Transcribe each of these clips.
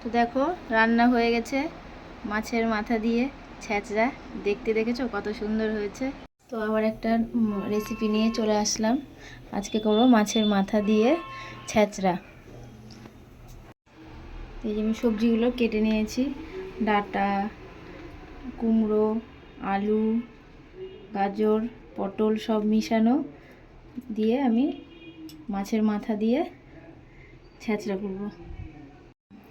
তো দেখো, রান্না হয়ে গেছে মাছের মাথা দিয়ে, ছ্যাঁচড়া। দেখতে দেখেছ কত সুন্দর হয়েছে? তো আবার একটা রেসিপি নিয়ে চলে আসলাম। আজকে করব মাছের মাথা দিয়ে ছ্যাঁচড়া। এই যে আমি সবজিগুলো কেটে নিয়েছি। ডাটা, কুমড়ো, আলু, গাজর, পটল সব মিশানো দিয়ে আমি মাছের মাথা দিয়ে ছ্যাঁচড়া করব।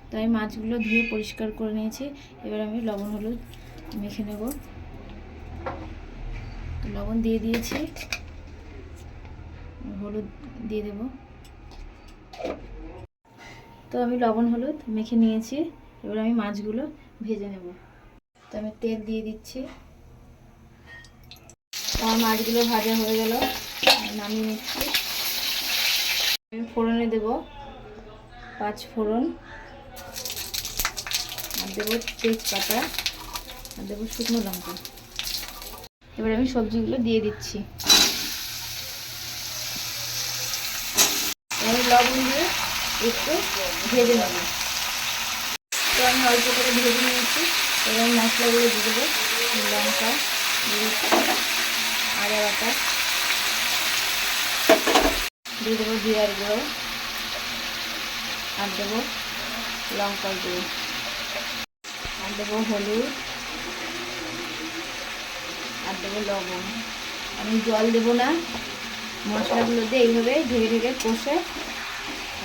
তো আমি মাছগুলো ধুয়ে পরিষ্কার করে নিয়েছি। এবার আমি লবণ হলুদ মেখে নেব। লবণ দিয়ে দিয়েছি। হলুদ দিয়ে দেব। তো আমি লবণ হলুদ মেখে নিয়েছি। এবার আমি মাছগুলো ভেজে নেব। তো আমি তেল দিয়ে দিচ্ছি। আমার মাছগুলো ভাজা হয়ে গেল। নামিয়ে নিচ্ছি। আমি ফোড়নে দেব। পাঁচ ফোড়ন। দেবো তেজপাতা আর দেবো শুকনো লঙ্কা। এবার আমি সবজিগুলো দিয়ে দিচ্ছি। আমি লবণ দিয়ে একটু ভেজে নেব। তো আমি অল্প করে ভেজে নিয়েছি। এবার মশলাগুলো দিয়ে দেবো। লঙ্কা আদা বাটা। দিয়ে দেবো জিরার গুঁড়ো। আর দেবো লঙ্কার গুঁড়ো। আর দেবো হলুদ, আর দেবো লবণ। আমি জল দেবো না, মশলাগুলো দিয়ে এইভাবে ঢেকে ঢেকে কষে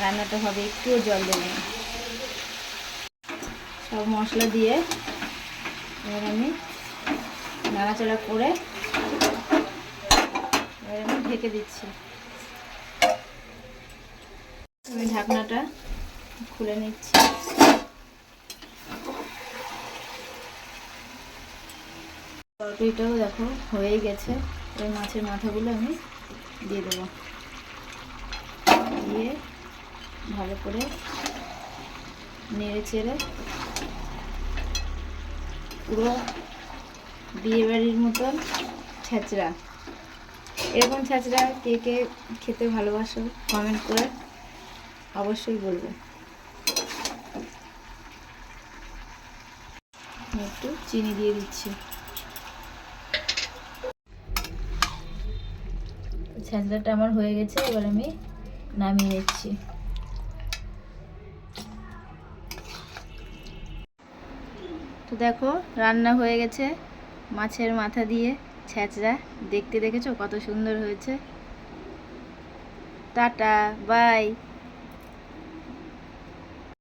রান্নাটা হবে, একটুও জল দেবো না। সব মশলা দিয়ে এবার আমি নাড়াচাড়া করে এবার আমি ঢেকে দিচ্ছি। আমি ঢাকনাটা খুলে নিচ্ছি। তরকারিটাও দেখো হয়েই গেছে। ওই মাছের মাথাগুলো আমি দিয়ে দেবো। দিয়ে ভালো করে নেড়ে চেড়ে পুরো বিয়েবাড়ির মতন ছ্যাঁচড়া এরকম ছ্যাঁচড়া কে কে খেতে ভালোবাসো কমেন্ট করে অবশ্যই বলবে। একটু চিনি দিয়ে দিচ্ছি। ছ্যাঁচড়াটা আমার হয়ে গেছে, এবার আমি নামিয়ে নিচ্ছি। তো দেখো, রান্না হয়ে গেছে মাছের মাথা দিয়ে ছ্যাঁচড়া দেখতে দেখেছ কত সুন্দর হয়েছে? Tata, bye.